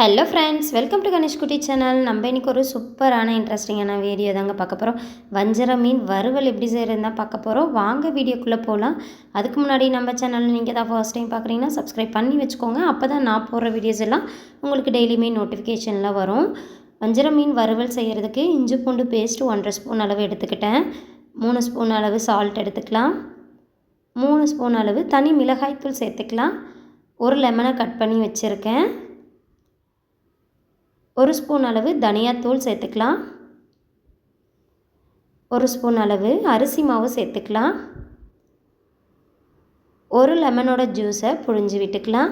Hello friends welcome to Ganesh Kutty channel நம்ம இன்றைக்கி ஒரு சூப்பரான இன்ட்ரெஸ்டிங்கான வீடியோ தாங்க பார்க்க போகிறோம் வஞ்சர மீன் வறுவல் எப்படி செய்கிறதுனா பார்க்க போகிறோம் வாங்க வீடியோக்குள்ளே போகலாம் அதுக்கு முன்னாடி நம்ம சேனலில் நீங்கள் தான் ஃபர்ஸ்ட் டைம் பார்க்குறீங்கன்னா சப்ஸ்கிரைப் பண்ணி வச்சுக்கோங்க. அப்போ தான் நான் போடுற வீடியோஸ் எல்லாம் உங்களுக்கு டெய்லியுமே நோட்டிஃபிகேஷனில் வரும். வஞ்சர மீன் வறுவல் செய்கிறதுக்கு இஞ்சி பூண்டு பேஸ்ட் ஒன்றரை ஸ்பூன் அளவு எடுத்துக்கிட்டேன். மூணு ஸ்பூன் அளவு சால்ட் எடுத்துக்கலாம். மூணு ஸ்பூன் அளவு தனி மிளகாய்த்தூள் சேர்த்துக்கலாம். ஒரு லெமனை கட் பண்ணி வச்சுருக்கேன். ஒரு ஸ்பூன் அளவு தனியாத்தூள் சேர்த்துக்கலாம். ஒரு ஸ்பூன் அளவு அரிசி மாவு சேர்த்துக்கலாம். ஒரு லெமனோட ஜூஸை புழிஞ்சு விட்டுக்கலாம்.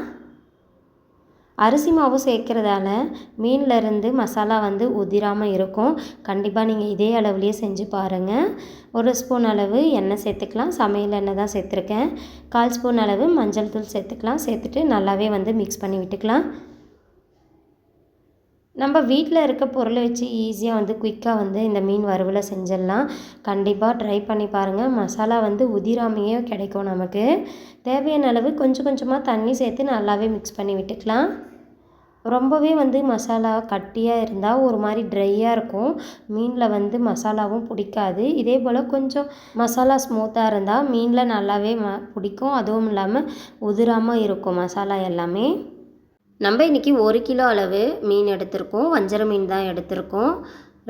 அரிசி மாவு சேர்க்குறதால மீனில் இருந்து மசாலா வந்து உதிராமல் இருக்கும். கண்டிப்பாக நீங்கள் இதே அளவுலேயே செஞ்சு பாருங்கள் ஒரு ஸ்பூன் அளவு எண்ணெய் சேர்த்துக்கலாம். சமையல் எண்ணெய் தான் சேர்த்துருக்கேன். கால் ஸ்பூன் அளவு மஞ்சள் தூள் சேர்த்துக்கலாம். சேர்த்துட்டு நல்லாவே வந்து மிக்ஸ் பண்ணி விட்டுக்கலாம். நம்ம வீட்டில் இருக்க பொருளை வச்சு ஈஸியாக வந்து குயிக்காக வந்து இந்த மீன் வறுவலை செஞ்சிடலாம். கண்டிப்பாக ட்ரை பண்ணி பாருங்கள் மசாலா வந்து உதிராமையே கிடைக்கும் நமக்கு. தேவையான அளவு கொஞ்சம் கொஞ்சமாக தண்ணி சேர்த்து நல்லாவே மிக்ஸ் பண்ணி விட்டுக்கலாம். ரொம்பவே வந்து மசாலா கட்டியாக இருந்தால் ஒரு மாதிரி ட்ரையாக இருக்கும். மீனில் வந்து மசாலாவும் பிடிக்காது. இதே போல் கொஞ்சம் மசாலா ஸ்மூத்தாக இருந்தால் மீனில் நல்லாவே ம பிடிக்கும். அதுவும் இல்லாமல் உதிராமல் இருக்கும் மசாலா எல்லாமே. நம்ம இன்றைக்கி ஒரு கிலோ அளவு மீன் எடுத்திருக்கோம். வஞ்சர மீன் தான் எடுத்திருக்கோம்.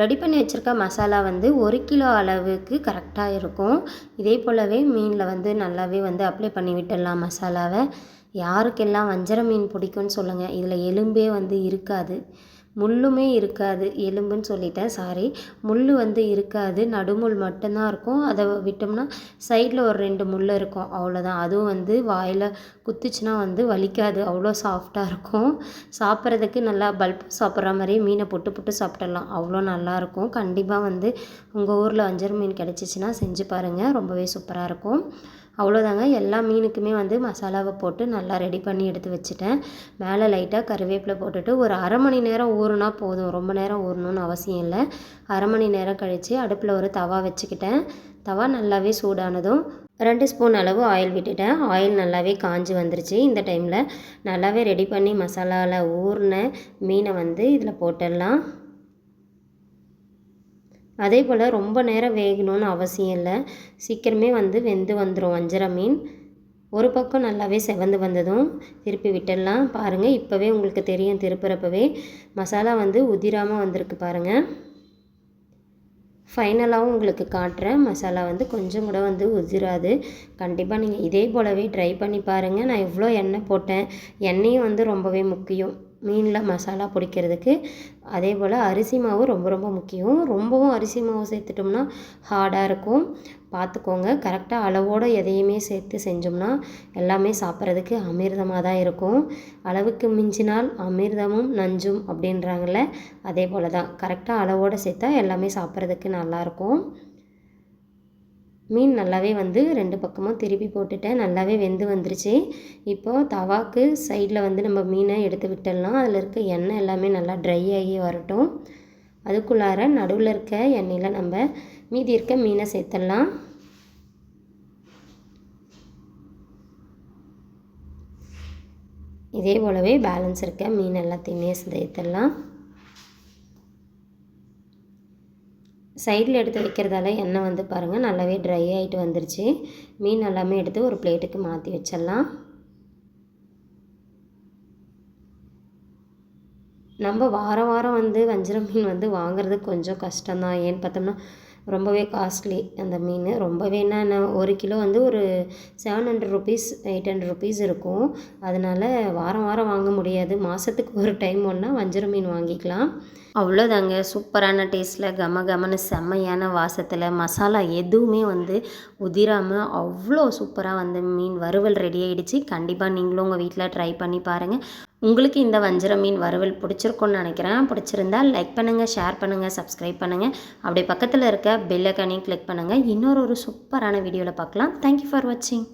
ரெடி பண்ணி வச்சுருக்க மசாலா வந்து ஒரு கிலோ அளவுக்கு கரெக்டாக இருக்கும். இதே போலவே மீனில் வந்து நல்லாவே வந்து அப்ளை பண்ணி விட்டுடலாம் மசாலாவை. யாருக்கெல்லாம் வஞ்சர மீன் பிடிக்கும்னு சொல்லுங்கள் இதில் எலும்பே வந்து இருக்காது. முள்ளுமே இருக்காது. எலும்புன்னு சொல்லிட்டேன். சாரி முள் வந்து இருக்காது. நடுமுள் மட்டும்தான் இருக்கும். அதை விட்டோம்னா சைடில் ஒரு ரெண்டு முள் இருக்கும். அவ்வளோதான் அதுவும் வந்து வாயில் குத்துச்சுன்னா வந்து வலிக்காது. அவ்வளோ சாஃப்டாக இருக்கும். சாப்பிட்றதுக்கு நல்லா பல்ப் சாப்பிட்ற மாதிரியே மீனை பொட்டு போட்டு சாப்பிடலாம். அவ்வளோ நல்லாயிருக்கும் கண்டிப்பாக வந்து உங்கள் ஊரில் வஞ்சர மீன் கிடச்சிச்சின்னா செஞ்சு பாருங்கள் ரொம்பவே சூப்பராக இருக்கும். அவ்வளோதாங்க. எல்லா மீனுக்குமே வந்து மசாலாவை போட்டு நல்லா ரெடி பண்ணி எடுத்து வச்சுட்டேன். மேலே லைட்டாக கருவேப்பிலை போட்டுட்டு ஒரு அரை மணி நேரம் ஊறுனா போதும். ரொம்ப நேரம் ஊறணும்னு அவசியம் இல்லை. அரை மணி நேரம் கழித்து அடுப்பில் ஒரு தவா வச்சுக்கிட்டேன். தவா நல்லாவே சூடானதும் ரெண்டு ஸ்பூன் அளவு ஆயில் விட்டுட்டேன். ஆயில் நல்லாவே காஞ்சி வந்துருச்சு. இந்த டைமில் நல்லாவே ரெடி பண்ணி மசாலாவில் ஊறின மீனை வந்து இதில் போட்டுடலாம். அதே போல் ரொம்ப நேரம் வேகணும்னு அவசியம் இல்லை. சீக்கிரமே வந்து வெந்து வந்துடும் வஞ்சரம் மீன். ஒரு பக்கம் நல்லாவே செவந்து வந்ததும் திருப்பி விட்டுடலாம். பாருங்கள் இப்போவே உங்களுக்கு தெரியும் திருப்புறப்பவே. மசாலா வந்து உதிராமல் வந்திருக்கு பாருங்கள் ஃபைனலாகவும் உங்களுக்கு காட்டுறேன். மசாலா வந்து கொஞ்சம் கூட வந்து உதிராது. கண்டிப்பாக நீங்கள் இதே போலவே ட்ரை பண்ணி பாருங்கள் நான் இவ்வளோ எண்ணெய் போட்டேன். எண்ணெயும் வந்து ரொம்பவே முக்கியம். மீனில் மசாலா பிடிக்கிறதுக்கு. அதே போல் அரிசி மாவு ரொம்ப ரொம்ப முக்கியம். ரொம்பவும் அரிசி மாவு சேர்த்துட்டோம்னா ஹார்டாக இருக்கும். பார்த்துக்கோங்க கரெக்டாக அளவோடு எதையுமே சேர்த்து செஞ்சோம்னா எல்லாமே சாப்பிட்றதுக்கு அமிர்தமாக தான் இருக்கும். அளவுக்கு மிஞ்சினால் அமிர்தமும் நஞ்சும் அப்படின்றாங்கள்ல அதே போல் தான் கரெக்டாக அளவோடு சேர்த்தா எல்லாமே சாப்பிட்றதுக்கு நல்லாயிருக்கும் மீன் நல்லாவே வந்து ரெண்டு பக்கமும் திருப்பி போட்டுட்டேன். நல்லாவே வெந்து வந்துருச்சு. இப்போது தவாக்கு சைடில் வந்து நம்ம மீனை எடுத்து விட்டுடலாம். அதில் இருக்க எண்ணெய் எல்லாமே நல்லா ட்ரை ஆகி வரட்டும். அதுக்குள்ளார நடுவில் இருக்க எண்ணெயில் நம்ம மீதி இருக்க மீனை சேர்த்துடலாம். இதே போலவே பேலன்ஸ் இருக்க மீன் எல்லாத்தையுமே சேர்த்துடலாம். சைடில் எடுத்து வைக்கிறதால எண்ணெய் வந்து பாருங்கள் நல்லாவே ட்ரை ஆகிட்டு வந்துருச்சு. மீன் எல்லாமே எடுத்து ஒரு பிளேட்டுக்கு மாற்றி வச்சிடலாம். நம்ம வாரம் வாரம் வந்து வஞ்சிரம் மீன் வந்து வாங்குறது கொஞ்சம் கஷ்டம்தான். ஏன்னு பார்த்தோம்னா ரொம்பவே காஸ்ட்லி அந்த மீன். ரொம்பவே என்ன ஒரு கிலோ வந்து ஒரு seven hundred rupees eight hundred rupees இருக்கும். அதனால் வாரம் வாரம் வாங்க முடியாது. மாதத்துக்கு ஒரு டைம் ஒன்றா வஞ்சரம் மீன் வாங்கிக்கலாம். அவ்வளோதாங்க. சூப்பரான டேஸ்ட்டில் கம கமன்னு செம்மையான வாசத்தில் மசாலா எதுவுமே வந்து உதிராமல் அவ்வளோ சூப்பராக வந்து மீன் வறுவல் ரெடி ஆகிடுச்சு கண்டிப்பாக நீங்களும் உங்கள் வீட்டில் ட்ரை பண்ணி பாருங்கள் உங்களுக்கு இந்த வஞ்சர மீன் வறுவல் பிடிச்சிருக்குன்னு நினைக்கிறேன். பிடிச்சிருந்தா லைக் பண்ணுங்கள் ஷேர் பண்ணுங்கள் சப்ஸ்கிரைப் பண்ணுங்கள் அப்படி பக்கத்தில் இருக்க பெல்லைக்கானையும் கிளிக் பண்ணுங்கள் இன்னொரு ஒரு சூப்பரான வீடியோவில் பார்க்கலாம். தேங்க்யூ ஃபார் வாட்சிங்